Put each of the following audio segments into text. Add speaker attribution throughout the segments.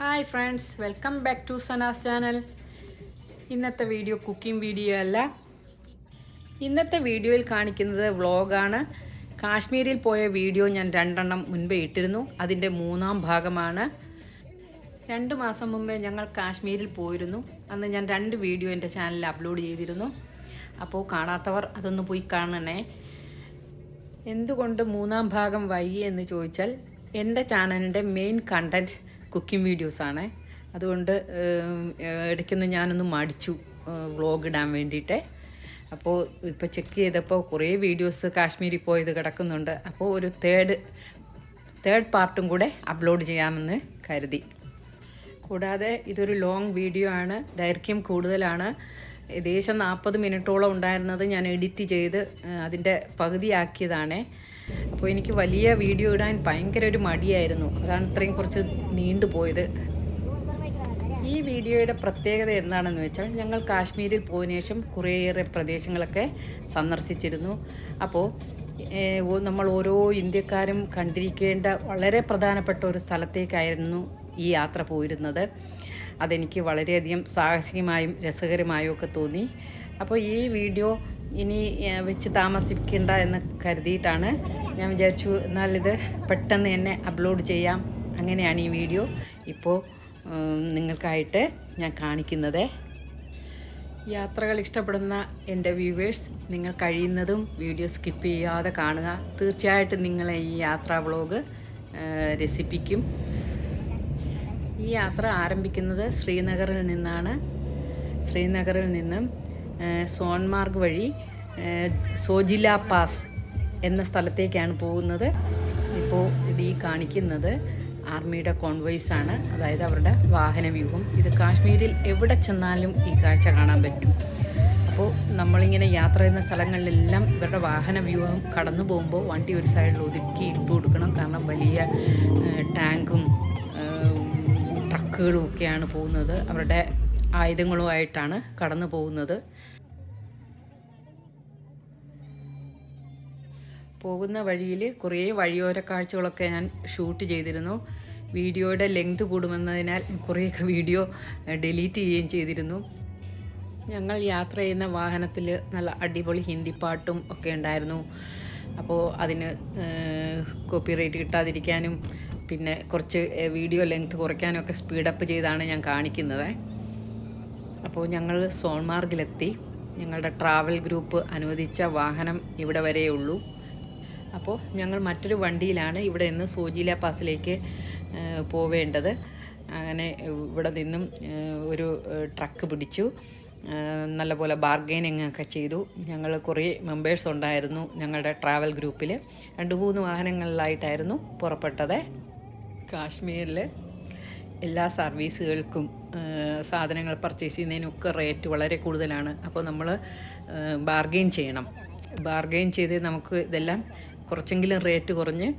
Speaker 1: Hi friends welcome back to Sana's channel ഇന്നത്തെ video cooking video അല്ല. ഇന്നത്തെ വീഡിയോയിൽ കാണിക്കുന്നത് വ്ളോഗാണ് കാശ്മീരിൽ പോയ വീഡിയോ ഞാൻ രണ്ടെണ്ണം മുൻപേ ഇട്ടിരുന്നു. അതിന്റെ മൂന്നാം ഭാഗമാണ്. രണ്ട് മാസം മുമ്പേ ഞങ്ങൾ കാശ്മീരിൽ പോയിരുന്നു. അന്ന് ഞാൻ രണ്ട് വീഡിയോ എന്റെ ചാനലിൽ അപ്ലോഡ് ചെയ്തിരുന്നു. അപ്പോൾ കാണാത്തവർ അതൊന്ന് പോയി കാണണേ. എന്തുകൊണ്ട് മൂന്നാം ഭാഗം വൈകി എന്ന് ചോദിച്ചാൽ എന്റെ ചാനലിന്റെ മെയിൻ കണ്ടന്റ് കുക്കിംഗ് വീഡിയോസാണ്. അതുകൊണ്ട് ഇടയ്ക്കൊന്ന് ഞാനൊന്ന് മടിച്ചു വ്ളോഗ് ഇടാൻ വേണ്ടിയിട്ട്. അപ്പോൾ ഇപ്പോൾ ചെക്ക് ചെയ്തപ്പോൾ കുറേ വീഡിയോസ് കാശ്മീരിൽ പോയത് കിടക്കുന്നുണ്ട്. അപ്പോൾ ഒരു തേർഡ് തേർഡ് പാർട്ടും കൂടെ അപ്ലോഡ് ചെയ്യാമെന്ന് കരുതി. കൂടാതെ ഇതൊരു ലോങ് വീഡിയോ ആണ് ദൈർഘ്യം കൂടുതലാണ്. ഏകദേശം നാൽപ്പത് മിനിറ്റോളം ഉണ്ടായിരുന്നത് ഞാൻ എഡിറ്റ് ചെയ്ത് അതിന്റെ പകുതിയാക്കിയതാണ്. അപ്പോൾ എനിക്ക് വലിയ വീഡിയോ ഇടാൻ ഭയങ്കര ഒരു മടിയായിരുന്നു. അതാണ് ഇത്രയും കുറച്ച് നീണ്ടു പോയത്. ഈ വീഡിയോയുടെ പ്രത്യേകത എന്താണെന്ന് വെച്ചാൽ ഞങ്ങൾ കാശ്മീരിൽ പോയതിനു ശേഷം കുറേയേറെ പ്രദേശങ്ങളൊക്കെ സന്ദർശിച്ചിരുന്നു. അപ്പോൾ നമ്മൾ ഓരോ ഇന്ത്യക്കാരും കണ്ടിരിക്കേണ്ട വളരെ പ്രധാനപ്പെട്ട ഒരു സ്ഥലത്തേക്കായിരുന്നു ഈ യാത്ര പോയിരുന്നത്. അതെനിക്ക് വളരെയധികം സാഹസികമായും രസകരമായും ഒക്കെ തോന്നി. അപ്പോൾ ഈ വീഡിയോ ഇനി വെച്ച് താമസിക്കേണ്ട എന്ന് കരുതിയിട്ടാണ് ഞാൻ വിചാരിച്ചു എന്നാൽ ഇത് പെട്ടെന്ന് തന്നെ അപ്ലോഡ് ചെയ്യാം. അങ്ങനെയാണ് ഈ വീഡിയോ. ഇപ്പോൾ നിങ്ങൾക്കായിട്ട് ഞാൻ കാണിക്കുന്നത്. യാത്രകൾ ഇഷ്ടപ്പെടുന്ന എന്റെ വ്യൂവേഴ്സ് നിങ്ങൾ കഴിയുന്നതും വീഡിയോ സ്കിപ്പ് ചെയ്യാതെ കാണുക. തീർച്ചയായിട്ടും നിങ്ങളെ ഈ യാത്രാ വ്ളോഗ് രസിപ്പിക്കും. ഈ യാത്ര ആരംഭിക്കുന്നത് ശ്രീനഗറിൽ നിന്നാണ്. ശ്രീനഗറിൽ നിന്നും സോൺമാർഗ് വഴി സോജില പാസ് എന്ന സ്ഥലത്തേക്കാണ് പോകുന്നത്. ഇപ്പോൾ ഇത് ഈ കാണിക്കുന്നത് ആർമിയുടെ കോൺവോയ്സ് ആണ് അതായത് അവരുടെ വാഹന വ്യൂഹം ഇത് കാശ്മീരിൽ എവിടെ ചെന്നാലും ഈ കാഴ്ച കാണാൻ പറ്റും. അപ്പോൾ നമ്മളിങ്ങനെ യാത്ര ചെയ്യുന്ന സ്ഥലങ്ങളിലെല്ലാം ഇവരുടെ വാഹന വ്യൂഹം കടന്നു പോകുമ്പോൾ വണ്ടി ഒരു സൈഡിൽ ഒതുക്കി ഇട്ട് കൊടുക്കണം. കാരണം വലിയ ടാങ്കും ട്രക്കുകളും ഒക്കെയാണ് പോകുന്നത്. അവരുടെ ആയുധങ്ങളുമായിട്ടാണ് കടന്നു പോകുന്നത്. പോകുന്ന വഴിയിൽ കുറേ വഴിയോര കാഴ്ചകളൊക്കെ ഞാൻ ഷൂട്ട് ചെയ്തിരുന്നു. വീഡിയോയുടെ ലെങ്ത് കൂടുമെന്നതിനാൽ കുറേയൊക്കെ വീഡിയോ ഡിലീറ്റ് ചെയ്യുകയും ചെയ്തിരുന്നു. ഞങ്ങൾ യാത്ര ചെയ്യുന്ന വാഹനത്തിൽ നല്ല അടിപൊളി ഹിന്ദി പാട്ടും ഒക്കെ ഉണ്ടായിരുന്നു. അപ്പോൾ അതിന് കോപ്പിറൈറ്റ് കിട്ടാതിരിക്കാനും പിന്നെ കുറച്ച് വീഡിയോ ലെങ്ത് കുറയ്ക്കാനും ഒക്കെ സ്പീഡപ്പ് ചെയ്താണ് ഞാൻ കാണിക്കുന്നത്. അപ്പോൾ ഞങ്ങൾ സോൺമാർഗിലെത്തി. ഞങ്ങളുടെ ട്രാവൽ ഗ്രൂപ്പ് അനുവദിച്ച വാഹനം ഇവിടെ വരെയുള്ളൂ അപ്പോൾ ഞങ്ങൾ മറ്റൊരു വണ്ടിയിലാണ് ഇവിടെ നിന്ന് സോജില പാസിലേക്ക് പോവേണ്ടത്. അങ്ങനെ ഇവിടെ നിന്നും ഒരു ട്രക്ക് പിടിച്ചു. നല്ലപോലെ ബാർഗെയിനിങ് ഒക്കെ ചെയ്തു. ഞങ്ങൾ കുറേ മെമ്പേഴ്സ് ഉണ്ടായിരുന്നു ഞങ്ങളുടെ ട്രാവൽ ഗ്രൂപ്പിൽ രണ്ട് മൂന്ന് വാഹനങ്ങളിലായിട്ടായിരുന്നു പുറപ്പെട്ടത്. കാശ്മീരിൽ എല്ലാ സർവീസുകൾക്കും സാധനങ്ങൾ പർച്ചേസ് ചെയ്യുന്നതിനൊക്കെ റേറ്റ് വളരെ കൂടുതലാണ്. അപ്പോൾ നമ്മൾ ബാർഗെയിൻ ചെയ്യണം. ബാർഗെയിൻ ചെയ്ത് നമുക്ക് ഇതെല്ലാം കുറച്ചെങ്കിലും റേറ്റ് കുറഞ്ഞ്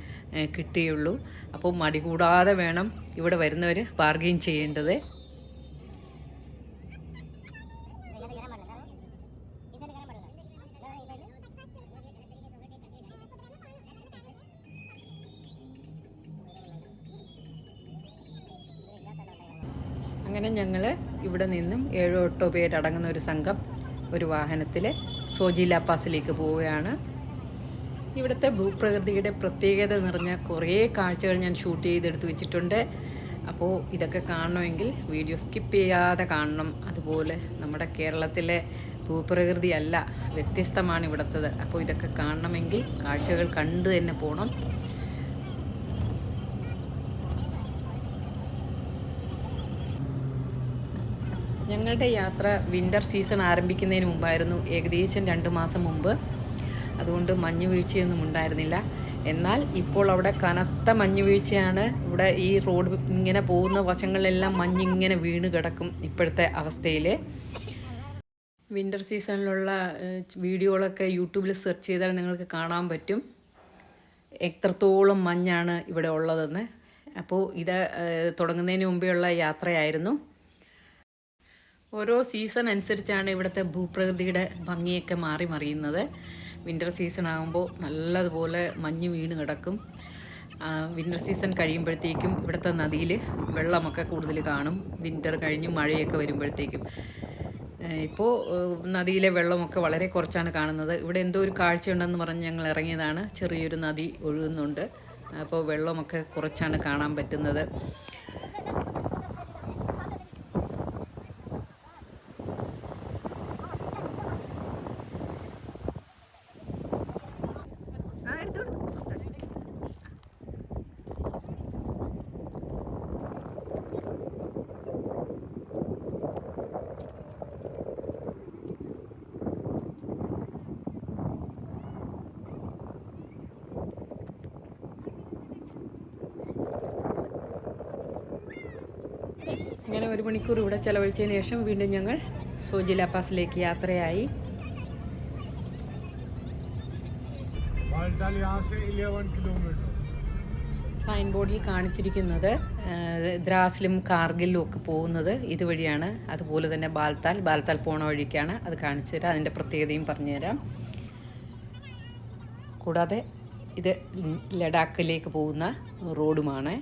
Speaker 1: കിട്ടിയുള്ളൂ. അപ്പോൾ മടി കൂടാതെ വേണം ഇവിടെ വരുന്നവർ ബാർഗെയിൻ ചെയ്യേണ്ടത്. അങ്ങനെ ഞങ്ങൾ ഇവിടെ നിന്നും ഏഴോ എട്ടോ പേരടങ്ങുന്ന ഒരു സംഘം ഒരു വാഹനത്തിൽ സോജില പാസിലേക്ക് പോവുകയാണ്. ഇവിടുത്തെ ഭൂപ്രകൃതിയുടെ പ്രത്യേകത നിറഞ്ഞ കുറേ കാഴ്ചകൾ ഞാൻ ഷൂട്ട് ചെയ്തെടുത്ത് വെച്ചിട്ടുണ്ട്. അപ്പോൾ ഇതൊക്കെ കാണണമെങ്കിൽ വീഡിയോ സ്കിപ്പ് ചെയ്യാതെ കാണണം. അതുപോലെ നമ്മുടെ കേരളത്തിലെ ഭൂപ്രകൃതി അല്ല വ്യത്യസ്തമാണ് ഇവിടുത്തത്. അപ്പോൾ ഇതൊക്കെ കാണണമെങ്കിൽ കാഴ്ചകൾ കണ്ടു തന്നെ പോകണം ഞങ്ങളുടെ യാത്ര വിന്റർ സീസൺ ആരംഭിക്കുന്നതിന് മുമ്പായിരുന്നു ഏകദേശം രണ്ട് മാസം മുമ്പ്. അതുകൊണ്ട് മഞ്ഞ് വീഴ്ചയൊന്നും ഉണ്ടായിരുന്നില്ല. എന്നാൽ ഇപ്പോൾ അവിടെ കനത്ത മഞ്ഞ് വീഴ്ചയാണ്. ഇവിടെ ഈ റോഡ് ഇങ്ങനെ പോകുന്ന വശങ്ങളിലെല്ലാം മഞ്ഞിങ്ങനെ വീണ് കിടക്കും ഇപ്പോഴത്തെ അവസ്ഥയിൽ വിന്റർ സീസണിലുള്ള വീഡിയോകളൊക്കെ യൂട്യൂബിൽ സെർച്ച് ചെയ്താൽ നിങ്ങൾക്ക് കാണാൻ പറ്റും. എത്രത്തോളം മഞ്ഞാണ് ഇവിടെ ഉള്ളതെന്ന്. അപ്പോൾ ഇത് തുടങ്ങുന്നതിന് മുമ്പേ ഉള്ള യാത്രയായിരുന്നു. ഓരോ സീസൺ അനുസരിച്ചാണ് ഇവിടുത്തെ ഭൂപ്രകൃതിയുടെ ഭംഗിയൊക്കെ മാറി മറിയുന്നത്. വിന്റർ സീസൺ ആകുമ്പോൾ നല്ലതുപോലെ മഞ്ഞ് വീണ് കിടക്കും. വിന്റർ സീസൺ കഴിയുമ്പോഴത്തേക്കും ഇവിടുത്തെ നദിയിൽ വെള്ളമൊക്കെ കൂടുതൽ കാണും. വിന്റർ കഴിഞ്ഞ് മഴയൊക്കെ വരുമ്പോഴത്തേക്കും. ഇപ്പോൾ നദിയിലെ വെള്ളമൊക്കെ വളരെ കുറച്ചാണ് കാണുന്നത്. ഇവിടെ എന്തോ ഒരു കാഴ്ചയുണ്ടെന്ന് പറഞ്ഞ് ഞങ്ങൾ ഇറങ്ങിയതാണ്. ചെറിയൊരു നദി ഒഴുകുന്നുണ്ട്. അപ്പോൾ വെള്ളമൊക്കെ കുറച്ചാണ് കാണാൻ പറ്റുന്നത് ഇങ്ങനെ ഒരു മണിക്കൂർ ഇവിടെ ചെലവഴിച്ചതിന് ശേഷം വീണ്ടും ഞങ്ങൾ സോജില പാസിലേക്ക് യാത്രയായി. സൈൻ ബോർഡിൽ കാണിച്ചിരിക്കുന്നത് ദ്രാസിലും കാർഗിലും ഒക്കെ പോകുന്നത് ഇതുവഴിയാണ്. അതുപോലെ തന്നെ ബാൽത്താൽ ബാൽത്താൽ പോണ വഴിക്കാണ് അത് കാണിച്ചു തരാം. അതിന്റെ പ്രത്യേകതയും പറഞ്ഞുതരാം കൂടാതെ ഇത് ലഡാക്കിലേക്ക് പോകുന്ന റോഡുമാണ്.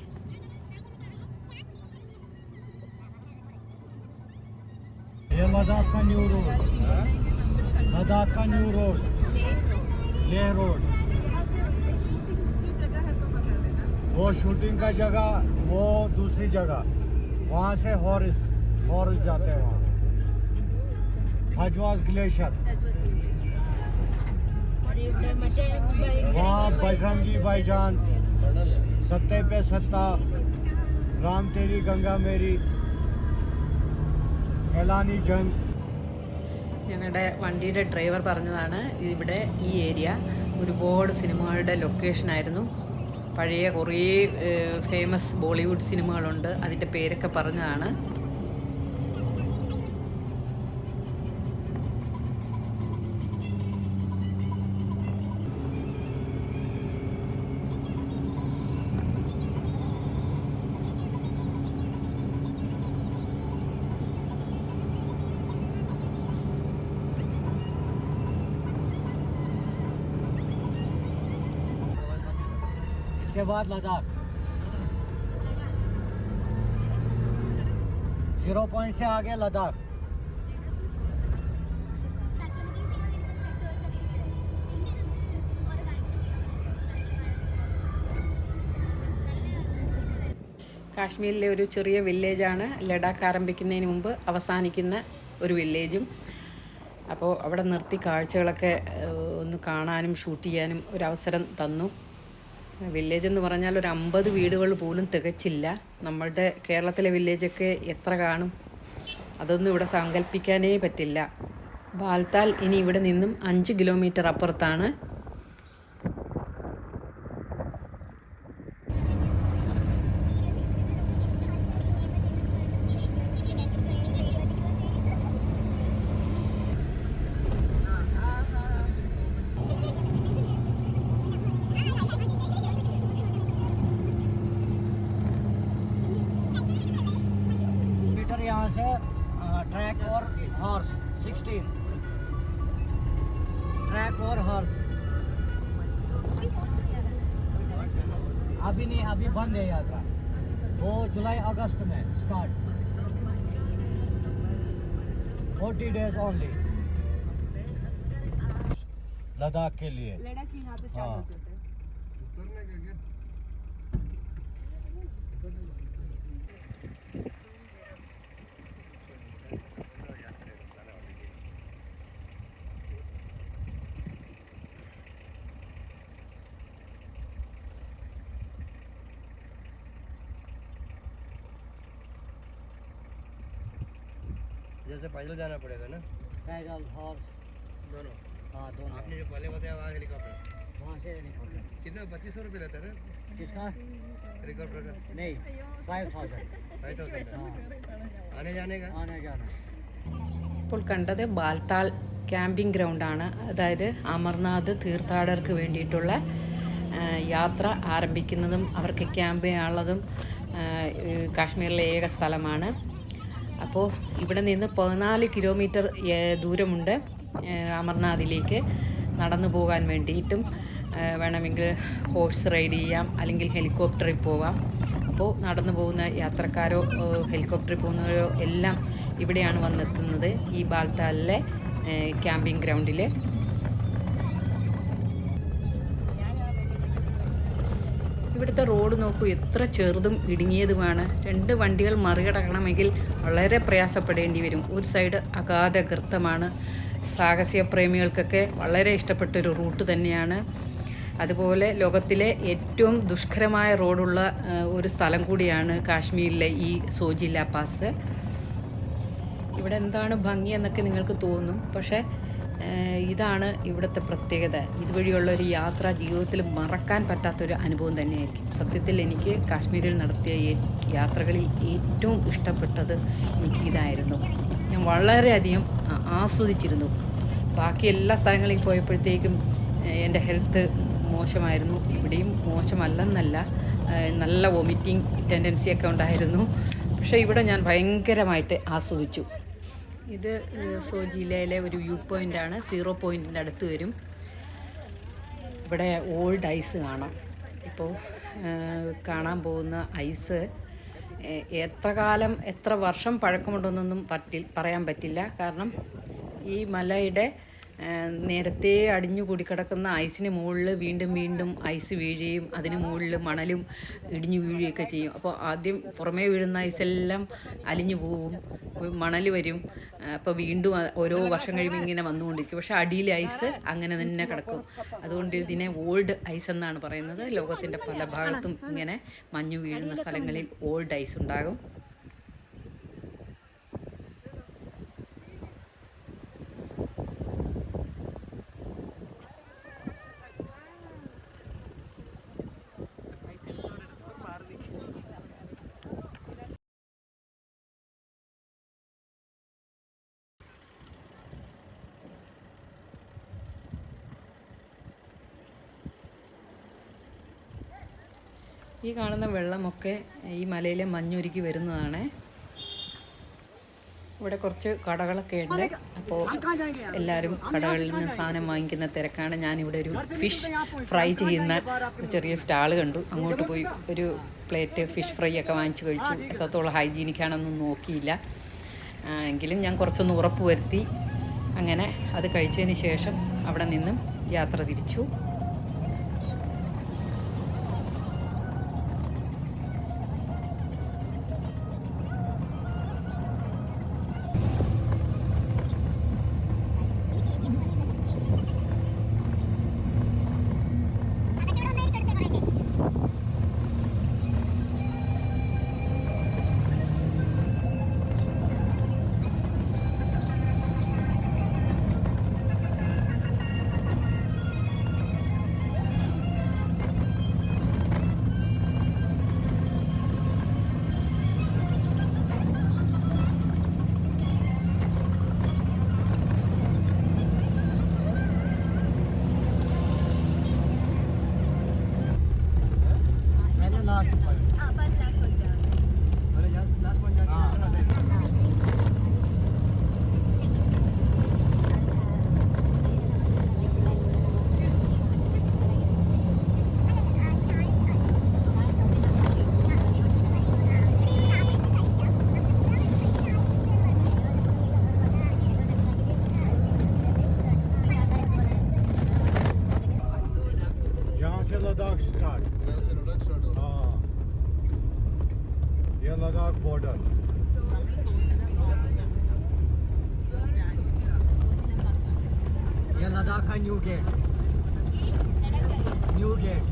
Speaker 2: آزاد کا نیو روڈ آزاد کا نیو روڈ لے روڈ وہ شوٹنگ کا جگہ وہ دوسری جگہ وہاں سے ہورس ہورس جاتے ہیں وہاں حجواز گلیشر وہاں بجرنگی بھائی جان ستے پہ ستہ رام تیری گنگا میری എലാനി ജംഗ്
Speaker 1: ഞങ്ങളുടെ വണ്ടിയുടെ ഡ്രൈവർ പറഞ്ഞതാണ് ഇവിടെ ഈ ഏരിയ ഒരുപാട് സിനിമകളുടെ ലൊക്കേഷൻ ആയിരുന്നു. പഴയ കുറേ ഫേമസ് ബോളിവുഡ് സിനിമകളുണ്ട്. അതിന്റെ പേരൊക്കെ പറഞ്ഞതാണ്.
Speaker 2: इसके बाद लद्दाख जीरो पॉइंट से आगे लद्दाख
Speaker 1: കാശ്മീരിലെ ഒരു ചെറിയ വില്ലേജാണ് ലഡാക്ക് ആരംഭിക്കുന്നതിന് മുമ്പ് അവസാനിക്കുന്ന ഒരു വില്ലേജും അപ്പോൾ അവിടെ നിർത്തി കാഴ്ചകളൊക്കെ ഏഹ്, ഒന്ന് കാണാനും ഷൂട്ട് ചെയ്യാനും ഒരു അവസരം തന്നു വില്ലേജ് എന്ന് പറഞ്ഞാൽ ഒരു അമ്പത് വീടുകൾ പോലും തികച്ചില്ല. നമ്മളുടെ കേരളത്തിലെ വില്ലേജൊക്കെ എത്ര കാണും? അതൊന്നും ഇവിടെ സങ്കല്പിക്കാനേ പറ്റില്ല. ബാൽത്താൽ ഇനി ഇവിടെ നിന്നും അഞ്ച് കിലോമീറ്റർ അപ്പുറത്താണ്.
Speaker 2: وہ جولائی اگست میں اسٹارٹ فورٹی
Speaker 3: ڈیز آنلی لداخ کے
Speaker 2: لیے۔
Speaker 3: لداخ یہاں پہ
Speaker 4: जैसे पैदल जाना पड़ेगा ना
Speaker 2: पैदल हॉर्स
Speaker 4: दोनों
Speaker 2: हाँ दोनों
Speaker 4: आपने जो पहले बताया वहाँ हेलीकॉप्टर
Speaker 2: वहाँ से हेलीकॉप्टर
Speaker 4: कितना पच्चीस सौ रुपये लेता है ना
Speaker 2: किसका
Speaker 4: हेलीकॉप्टर का
Speaker 2: नहीं फाइव थाउजेंड
Speaker 4: फाइव थाउजेंड आने जाने का
Speaker 2: आने जाना
Speaker 1: ഇപ്പോൾ കണ്ടത് ബാൽത്താൽ ക്യാമ്പിംഗ് ഗ്രൗണ്ടാണ് അതായത് അമർനാഥ് തീർത്ഥാടകർക്ക് വേണ്ടിയിട്ടുള്ള ആ, യാത്ര ആരംഭിക്കുന്നതും അവർക്ക് ക്യാമ്പ് ചെയ്യാനുള്ളതും ആ, ഈ കാശ്മീരിലെ ഏക സ്ഥലമാണ് അപ്പോൾ ഇവിടെ നിന്ന് പതിനാല് കിലോമീറ്റർ ദൂരമുണ്ട് അമർനാഥിലേക്ക് നടന്നു പോകാൻ വേണ്ടിയിട്ടും വേണമെങ്കിൽ ഹോഴ്സ് റൈഡ് ചെയ്യാം അല്ലെങ്കിൽ ഹെലികോപ്റ്ററിൽ പോവാം. അപ്പോൾ നടന്നു പോകുന്ന യാത്രക്കാരോ ഹെലികോപ്റ്ററിൽ പോകുന്നവരോ എല്ലാം ഇവിടെയാണ് വന്നെത്തുന്നത് ഈ ബാൽത്താലിലെ ക്യാമ്പിംഗ് ഗ്രൗണ്ടിൽ ഇവിടുത്തെ റോഡ് നോക്കൂ എത്ര ചെറുതും ഇടുങ്ങിയതുമാണ്. രണ്ട് വണ്ടികൾ മറികടക്കണമെങ്കിൽ വളരെ പ്രയാസപ്പെടേണ്ടി വരും. ഒരു സൈഡ് അഗാധ ഗർത്തമാണ്. സാഹസിക പ്രേമികൾക്കൊക്കെ വളരെ ഇഷ്ടപ്പെട്ടൊരു റൂട്ട് തന്നെയാണ്. അതുപോലെ ലോകത്തിലെ ഏറ്റവും ദുഷ്കരമായ റോഡുള്ള ഒരു സ്ഥലം കൂടിയാണ് കാശ്മീരിലെ ഈ സോജില്ല പാസ്. ഇവിടെ എന്താണ് ഭംഗി എന്നൊക്കെ നിങ്ങൾക്ക് തോന്നും. പക്ഷേ ഇതാണ് ഇവിടുത്തെ പ്രത്യേകത. ഇതുവഴിയുള്ള ഒരു യാത്ര ജീവിതത്തിൽ മറക്കാൻ പറ്റാത്തൊരു അനുഭവം തന്നെയായിരിക്കും. സത്യത്തിൽ എനിക്ക് കാശ്മീരിൽ നടത്തിയ യാത്രകളിൽ ഏറ്റവും ഇഷ്ടപ്പെട്ടത് എനിക്ക് ഇതായിരുന്നു. ഞാൻ വളരെയധികം ആസ്വദിച്ചിരുന്നു. ബാക്കി എല്ലാ സ്ഥലങ്ങളിൽ പോയപ്പോഴത്തേക്കും എന്റെ ഹെൽത്ത് മോശമായിരുന്നു. ഇവിടെയും മോശമല്ലെന്നല്ല നല്ല വൊമിറ്റിംഗ് ടെൻഡൻസിയൊക്കെ ഉണ്ടായിരുന്നു. പക്ഷേ ഇവിടെ ഞാൻ ഭയങ്കരമായിട്ട് ആസ്വദിച്ചു. ഇത് സോ ജില്ലയിലെ ഒരു വ്യൂ പോയിന്റാണ് സീറോ പോയിന്റിന്റെ അടുത്ത് വരും. ഇവിടെ ഓൾഡ് ഐസ് കാണാം. ഇപ്പോൾ കാണാൻ പോകുന്ന ഐസ് എത്ര കാലം എത്ര വർഷം പഴക്കമുണ്ടെന്നൊന്നും പറ്റി പറയാൻ പറ്റില്ല. കാരണം ഈ മലയുടെ നേരത്തെ അടിഞ്ഞു കൂടിക്കിടക്കുന്ന ഐസിന് മുകളിൽ വീണ്ടും വീണ്ടും ഐസ് വീഴുകയും അതിന് മുകളിൽ മണലും ഇടിഞ്ഞു വീഴുകയൊക്കെ ചെയ്യും. അപ്പോൾ ആദ്യം പുറമേ വീഴുന്ന ഐസെല്ലാം അലിഞ്ഞു പോവും മണൽ വരും. അപ്പോൾ വീണ്ടും ഓരോ വർഷം കഴിയുമ്പോൾ ഇങ്ങനെ വന്നുകൊണ്ടിരിക്കും. പക്ഷേ അടിയിൽ ഐസ് അങ്ങനെ തന്നെ കിടക്കും. അതുകൊണ്ട് ഇതിനെ ഓൾഡ് ഐസ് എന്നാണ് പറയുന്നത്. ലോകത്തിന്റെ പല ഭാഗത്തും ഇങ്ങനെ മഞ്ഞു വീഴുന്ന സ്ഥലങ്ങളിൽ ഓൾഡ് ഐസ് ഉണ്ടാകും. ഈ കാണുന്ന വെള്ളമൊക്കെ ഈ മലയിലെ മഞ്ഞുരുക്കി വരുന്നതാണ്. ഇവിടെ കുറച്ച് കടകളൊക്കെ ഉണ്ട്. അപ്പോൾ എല്ലാവരും കടകളിൽ നിന്ന് സാധനം വാങ്ങിക്കുന്ന തിരക്കാണ്. ഞാനിവിടെ ഒരു ഫിഷ് ഫ്രൈ ചെയ്യുന്ന ചെറിയ സ്റ്റാൾ കണ്ടു. അങ്ങോട്ട് പോയി ഒരു പ്ലേറ്റ് ഫിഷ് ഫ്രൈ ഒക്കെ വാങ്ങിച്ച് കഴിച്ചു. എത്രത്തോളം ഹൈജീനിക്കാണെന്നൊന്നും നോക്കിയില്ല. എങ്കിലും ഞാൻ കുറച്ചൊന്ന് ഉറപ്പ് വരുത്തി അങ്ങനെ അത് കഴിച്ചതിന് ശേഷം അവിടെ നിന്നും യാത്ര തിരിച്ചു.
Speaker 2: लद्दाख
Speaker 5: का न्यू गेट न्यू गेट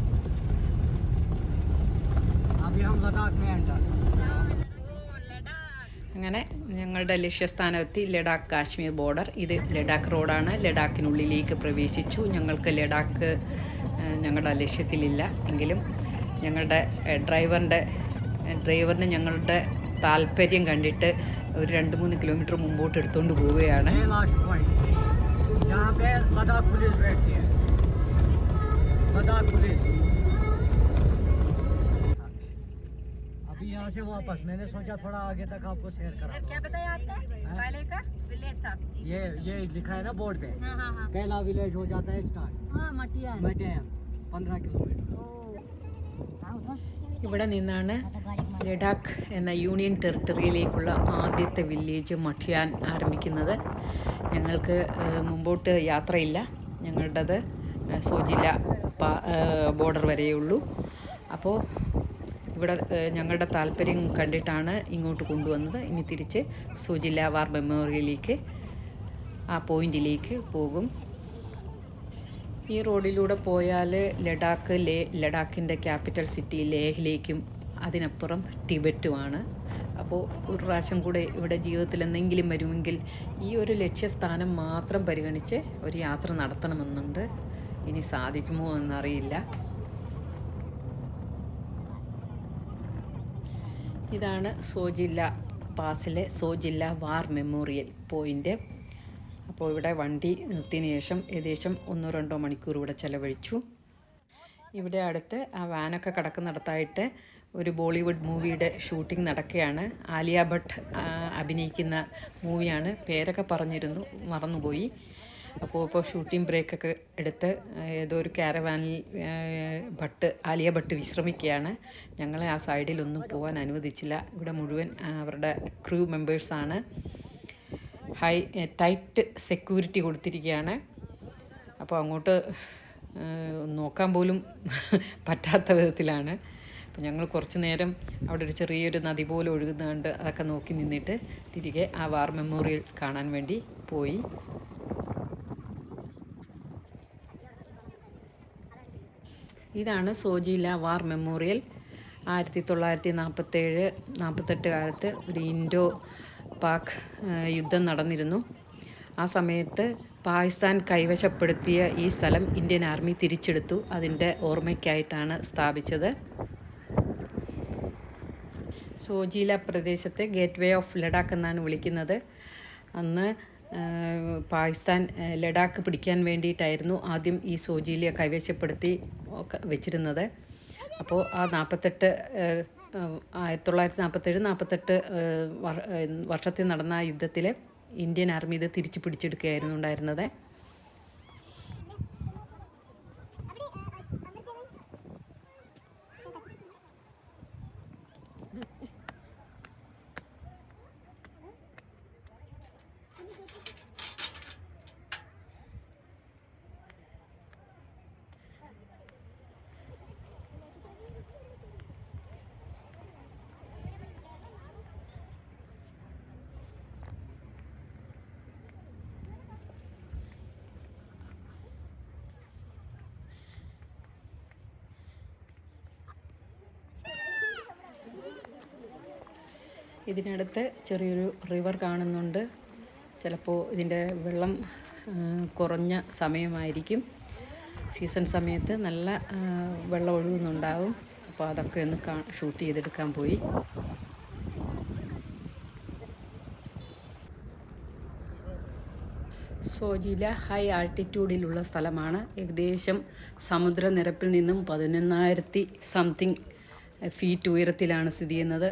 Speaker 5: अभी हम लद्दाख में एंटर
Speaker 1: അങ്ങനെ ഞങ്ങളുടെ ലക്ഷ്യസ്ഥാനമെത്തി ലഡാക്ക് കാശ്മീർ ബോർഡർ ഇത് ലഡാക്ക് റോഡാണ് ലഡാക്കിനുള്ളിലേക്ക് പ്രവേശിച്ചു ഞങ്ങൾക്ക് ലഡാക്ക് ഏഹ്, ഞങ്ങളുടെ ലക്ഷ്യത്തിലില്ല എങ്കിലും ഞങ്ങളുടെ ഏഹ്, ഡ്രൈവറിൻ്റെ ഏഹ്, ഡ്രൈവറിന് ഞങ്ങളുടെ താല്പര്യം കണ്ടിട്ട് ഒരു രണ്ട് മൂന്ന് കിലോമീറ്റർ മുമ്പോട്ട് എടുത്തുകൊണ്ട് പോവുകയാണ്
Speaker 5: یہاں پہ لداخ پولیس بیٹھتی ہے۔ لداخ پولیس۔ ابھی یہاں سے واپس۔ میں نے سوچا تھوڑا
Speaker 3: آگے تک آپ کو سیر کرا کیا
Speaker 5: بتایا آپ کا؟ ہاں؟ یہ یہ لکھا
Speaker 3: ہے نا بورڈ
Speaker 5: پہ۔ پہلا ولیج ہو جاتا ہے
Speaker 3: اسٹارٹ مٹیا
Speaker 5: پندرہ
Speaker 4: کلو میٹر
Speaker 1: ഇവിടെ നിന്നാണ് ലഡാക്ക് എന്ന യൂണിയൻ ടെറിട്ടറിയിലേക്കുള്ള ആദ്യത്തെ വില്ലേജ് മഠിയാൻ ആരംഭിക്കുന്നത്. ഞങ്ങൾക്ക് മുമ്പോട്ട് യാത്രയില്ല. ഞങ്ങളുടേത് സോജില ബോർഡർ വരെയുള്ളൂ. അപ്പോൾ ഇവിടെ ഞങ്ങളുടെ താല്പര്യം കണ്ടിട്ടാണ് ഇങ്ങോട്ട് കൊണ്ടുവന്നത്. ഇനി തിരിച്ച് സുജില വാർ മെമ്മോറിയലിലേക്ക് ആ പോയിന്റിലേക്ക് പോകും. ഈ റോഡിലൂടെ പോയാൽ ലഡാക്ക് ലേ ലഡാക്കിന്റെ ക്യാപിറ്റൽ സിറ്റി ലേഹിലേക്കും അതിനപ്പുറം ടിബറ്റുമാണ്. അപ്പോൾ ഒരു പ്രാവശ്യം കൂടെ ഇവിടെ ജീവിതത്തിൽ എന്തെങ്കിലും വരുമെങ്കിൽ ഈ ഒരു ലക്ഷ്യസ്ഥാനം മാത്രം പരിഗണിച്ച് ഒരു യാത്ര നടത്തണമെന്നുണ്ട്. ഇനി സാധിക്കുമോ എന്നറിയില്ല. ഇതാണ് സോജില്ല പാസിലെ സോജില്ല വാർ മെമ്മോറിയൽ പോയിന്റ് അപ്പോൾ ഇവിടെ വണ്ടി നിർത്തിയതിന് ശേഷം ഏകദേശം ഒന്നോ രണ്ടോ മണിക്കൂർ ഇവിടെ ചിലവഴിച്ചു. ഇവിടെ അടുത്ത് ആ വാനൊക്കെ കിടക്കുന്നിടത്തായിട്ട് ഒരു ബോളിവുഡ് മൂവിയുടെ ഷൂട്ടിംഗ് നടക്കുകയാണ്. ആലിയ ഭട്ട് അഭിനയിക്കുന്ന മൂവിയാണ്. പേരൊക്കെ പറഞ്ഞിരുന്നു മറന്നുപോയി. അപ്പോൾ ഇപ്പോൾ ഷൂട്ടിംഗ് ബ്രേക്കൊക്കെ എടുത്ത് ഏതോ ഒരു കാരവാനിൽ ഭട്ട് ആലിയ ഭട്ട് വിശ്രമിക്കുകയാണ്. ഞങ്ങളെ ആ സൈഡിലൊന്നും പോകാൻ അനുവദിച്ചില്ല. ഇവിടെ മുഴുവൻ അവരുടെ ക്രൂ മെമ്പേഴ്സാണ്. ഹൈ ടൈറ്റ് സെക്യൂരിറ്റി കൊടുത്തിരിക്കുകയാണ്. അപ്പോൾ അങ്ങോട്ട് നോക്കാൻ പോലും പറ്റാത്ത വിധത്തിലാണ്. അപ്പോൾ ഞങ്ങൾ കുറച്ച് നേരം അവിടെ ഒരു ചെറിയൊരു നദി പോലെ ഒഴുകുന്നുണ്ട് അതൊക്കെ നോക്കി നിന്നിട്ട് തിരികെ ആ വാർ മെമ്മോറിയൽ കാണാൻ വേണ്ടി പോയി. ഇതാണ് സോജില വാർ മെമ്മോറിയൽ. ആയിരത്തി തൊള്ളായിരത്തി നാൽപ്പത്തേഴ് നാൽപ്പത്തെട്ട് കാലത്ത് ഒരു ഇൻഡോ പാക് യുദ്ധം നടന്നിരുന്നു. ആ സമയത്ത് പാകിസ്ഥാൻ കൈവശപ്പെടുത്തിയ ഈ സ്ഥലം ഇന്ത്യൻ ആർമി തിരിച്ചെടുത്തു. അതിന്റെ ഓർമ്മയ്ക്കായിട്ടാണ് സ്ഥാപിച്ചത്. സോജീല പ്രദേശത്തെ ഗേറ്റ് വേ ഓഫ് ലഡാക്ക് എന്നാണ് വിളിക്കുന്നത്. അന്ന് പാകിസ്ഥാൻ ലഡാക്ക് പിടിക്കാൻ വേണ്ടിയിട്ടായിരുന്നു ആദ്യം ഈ സോജീലിയ കൈവശപ്പെടുത്തി വെച്ചിരുന്നത്. അപ്പോൾ ആ നാൽപ്പത്തെട്ട് ആയിരത്തി തൊള്ളായിരത്തി നാൽപ്പത്തേഴ് നാൽപ്പത്തെട്ട് വർഷത്തിൽ നടന്ന യുദ്ധത്തിൽ ഇന്ത്യൻ ആർമി ഇത് തിരിച്ചു പിടിച്ചെടുക്കുകയായിരുന്നു ഉണ്ടായിരുന്നത്. ഇതിനടുത്ത് ചെറിയൊരു റിവർ കാണുന്നുണ്ട്. ചിലപ്പോൾ ഇതിന്റെ വെള്ളം കുറഞ്ഞ സമയമായിരിക്കും. സീസൺ സമയത്ത് നല്ല വെള്ളം ഒഴുകുന്നുണ്ടാവും. അപ്പോൾ അതൊക്കെ ഒന്ന് കാ ഷൂട്ട് ചെയ്തെടുക്കാൻ പോയി. സോജില ഹൈ ആൾട്ടിറ്റ്യൂഡിലുള്ള സ്ഥലമാണ്. ഏകദേശം സമുദ്രനിരപ്പിൽ നിന്നും പതിനൊന്നായിരത്തി സംതിങ് ഫീറ്റ് ഉയരത്തിലാണ് സ്ഥിതി ചെയ്യുന്നത്.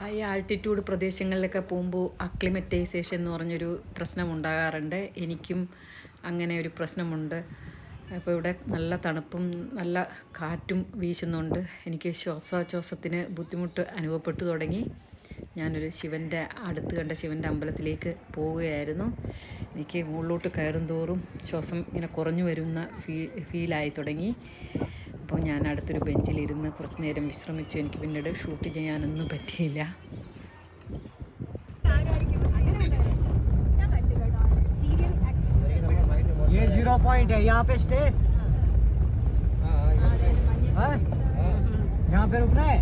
Speaker 1: ഹൈ ആൾട്ടിറ്റ്യൂഡ് പ്രദേശങ്ങളിലൊക്കെ പോകുമ്പോൾ അക്ലിമറ്റൈസേഷൻ എന്ന് പറഞ്ഞൊരു പ്രശ്നം ഉണ്ടാകാറുണ്ട്. എനിക്കും അങ്ങനെ ഒരു പ്രശ്നമുണ്ട്. അപ്പോൾ ഇവിടെ നല്ല തണുപ്പും നല്ല കാറ്റും വീശുന്നുണ്ട്. എനിക്ക് ശ്വാസോച്ഛ്വാസത്തിന് ബുദ്ധിമുട്ട് അനുഭവപ്പെട്ടു തുടങ്ങി. ഞാനൊരു ശിവന്റെ അടുത്ത് കണ്ട ശിവന്റെ അമ്പലത്തിലേക്ക് പോവുകയായിരുന്നു. എനിക്ക് മുകളിലോട്ട് കയറും തോറും ശ്വാസം ഇങ്ങനെ കുറഞ്ഞു വരുന്ന ഫീ ഫീലായി തുടങ്ങി. അപ്പോൾ ഞാൻ അടുത്തൊരു ബെഞ്ചിലിരുന്ന് കുറച്ച് നേരം വിശ്രമിച്ചു എനിക്ക് പിന്നീട് ഷൂട്ട് ചെയ്യാനൊന്നും പറ്റിയില്ല
Speaker 5: ये जीरो पॉइंट है यहाँ पे स्टे यहाँ पे रुकना है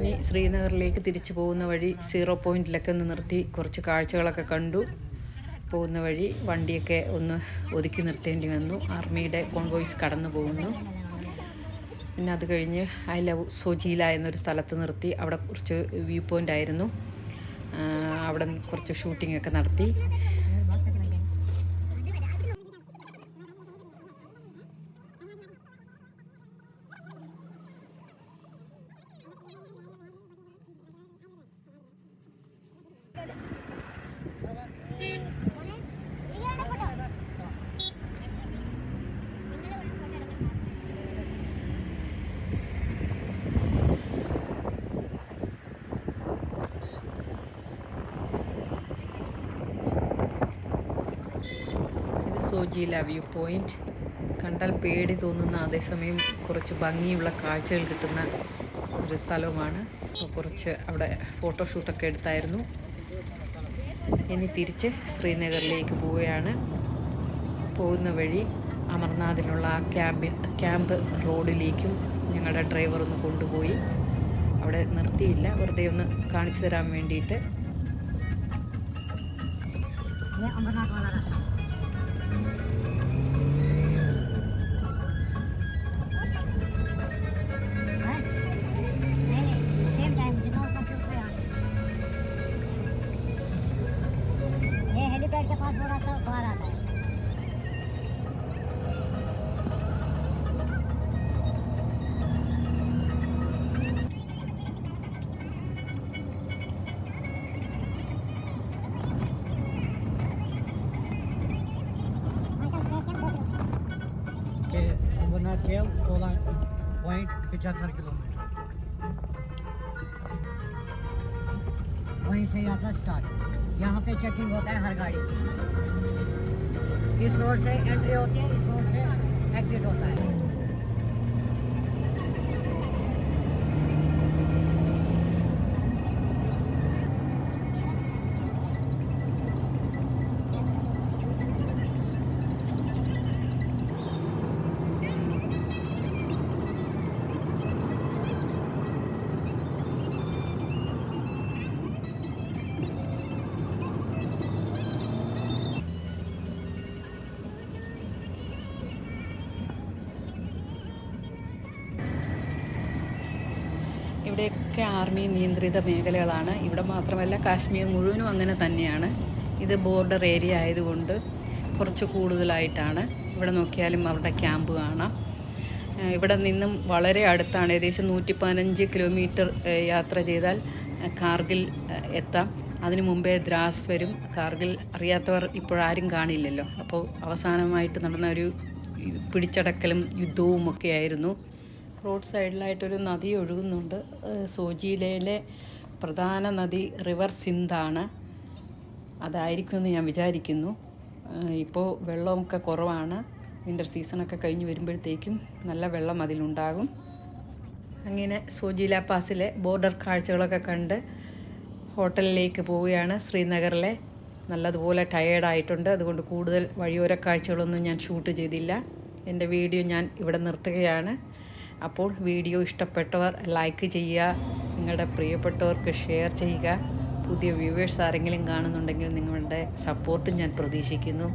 Speaker 1: ഇനി ശ്രീനഗറിലേക്ക് തിരിച്ചു പോകുന്ന വഴി സീറോ പോയിന്റിലൊക്കെ ഒന്ന് നിർത്തി കുറച്ച് കാഴ്ചകളൊക്കെ കണ്ടു പോകുന്ന വഴി വണ്ടിയൊക്കെ ഒന്ന് ഒതുക്കി നിർത്തേണ്ടി വന്നു. ആർമിയുടെ കോൺവോയ്സ് കടന്നു പോകുന്നു. പിന്നെ അത് കഴിഞ്ഞ് ഐ ലവ് സോജീല എന്നൊരു സ്ഥലത്ത് നിർത്തി. അവിടെ കുറച്ച് വ്യൂ പോയിന്റ് ആയിരുന്നു അവിടെ കുറച്ച് ഷൂട്ടിംഗ് ഒക്കെ നടത്തി. സോജിയില വ്യൂ പോയിന്റ് കണ്ടാൽ പേടി തോന്നുന്ന അതേസമയം കുറച്ച് ഭംഗിയുള്ള കാഴ്ചകൾ കിട്ടുന്ന ഒരു സ്ഥലവുമാണ്. കുറച്ച് അവിടെ ഫോട്ടോഷൂട്ടൊക്കെ എടുത്തായിരുന്നു. ഇനി തിരിച്ച് ശ്രീനഗറിലേക്ക് പോവുകയാണ്. പോകുന്ന വഴി അമർനാഥിലുള്ള ആ ക്യാമ്പിൽ ക്യാമ്പ് റോഡിലേക്കും ഞങ്ങളുടെ ഡ്രൈവർ ഒന്ന് കൊണ്ടുപോയി. അവിടെ നിർത്തിയില്ല. വെറുതെ ഒന്ന് കാണിച്ചു തരാൻ വേണ്ടിയിട്ട്.
Speaker 5: ये کا سولہ پوائنٹ پچہتر کلو میٹر وہیں سے یاترا اسٹارٹ یہاں پہ چیکنگ ہوتا ہے ہر گاڑی اس روڈ سے انٹری ہوتی ہے اس روڈ سے ایگزٹ ہوتا ہے
Speaker 1: ഇവിടെയൊക്കെ ആർമി നിയന്ത്രിത മേഖലകളാണ്. ഇവിടെ മാത്രമല്ല കാശ്മീർ മുഴുവനും അങ്ങനെ തന്നെയാണ്. ഇത് ബോർഡർ ഏരിയ ആയതുകൊണ്ട് കുറച്ച് കൂടുതലായിട്ടാണ്. ഇവിടെ നോക്കിയാലും അവരുടെ ക്യാമ്പ് കാണാം. ഇവിടെ നിന്നും വളരെ അടുത്താണ്. ഏകദേശം നൂറ്റി പതിനഞ്ച് കിലോമീറ്റർ യാത്ര ചെയ്താൽ കാർഗിൽ എത്താം. അതിനു മുമ്പേ ദ്രാസ് വരും. കാർഗിൽ അറിയാത്തവർ ഇപ്പോഴാരും കാണില്ലല്ലോ. അപ്പോൾ അവസാനമായിട്ട് നടന്ന ഒരു പിടിച്ചടക്കലും യുദ്ധവും ഒക്കെ ആയിരുന്നു. റോഡ് സൈഡിലായിട്ടൊരു നദി ഒഴുകുന്നുണ്ട്. സോജിയിലെ പ്രധാന നദി റിവർ സിന്ധാണ്. അതായിരിക്കും എന്ന് ഞാൻ വിചാരിക്കുന്നു. ഇപ്പോൾ വെള്ളമൊക്കെ കുറവാണ്. വിന്റർ സീസണൊക്കെ കഴിഞ്ഞ് വരുമ്പോഴത്തേക്കും നല്ല വെള്ളം അതിലുണ്ടാകും. അങ്ങനെ സോജില പാസിലെ ബോർഡർ കാഴ്ചകളൊക്കെ കണ്ട് ഹോട്ടലിലേക്ക് പോവുകയാണ് ശ്രീനഗറിലെ. നല്ലതുപോലെ ടയേർഡായിട്ടുണ്ട്. അതുകൊണ്ട് കൂടുതൽ വഴിയോര കാഴ്ചകളൊന്നും ഞാൻ ഷൂട്ട് ചെയ്തില്ല. എന്റെ വീഡിയോ ഞാൻ ഇവിടെ നിർത്തുകയാണ്. അപ്പോൾ വീഡിയോ ഇഷ്ടപ്പെട്ടവർ ലൈക്ക് ചെയ്യുക നിങ്ങളുടെ പ്രിയപ്പെട്ടവർക്ക് ഷെയർ ചെയ്യുക. പുതിയ വ്യൂവേഴ്സ് ആരെങ്കിലും കാണുന്നുണ്ടെങ്കിൽ നിങ്ങളുടെ സപ്പോർട്ടും ഞാൻ പ്രതീക്ഷിക്കുന്നു.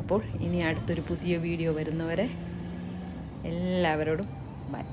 Speaker 1: അപ്പോൾ ഇനി അടുത്തൊരു പുതിയ വീഡിയോ വരുന്നവരെ എല്ലാവരോടും ബൈ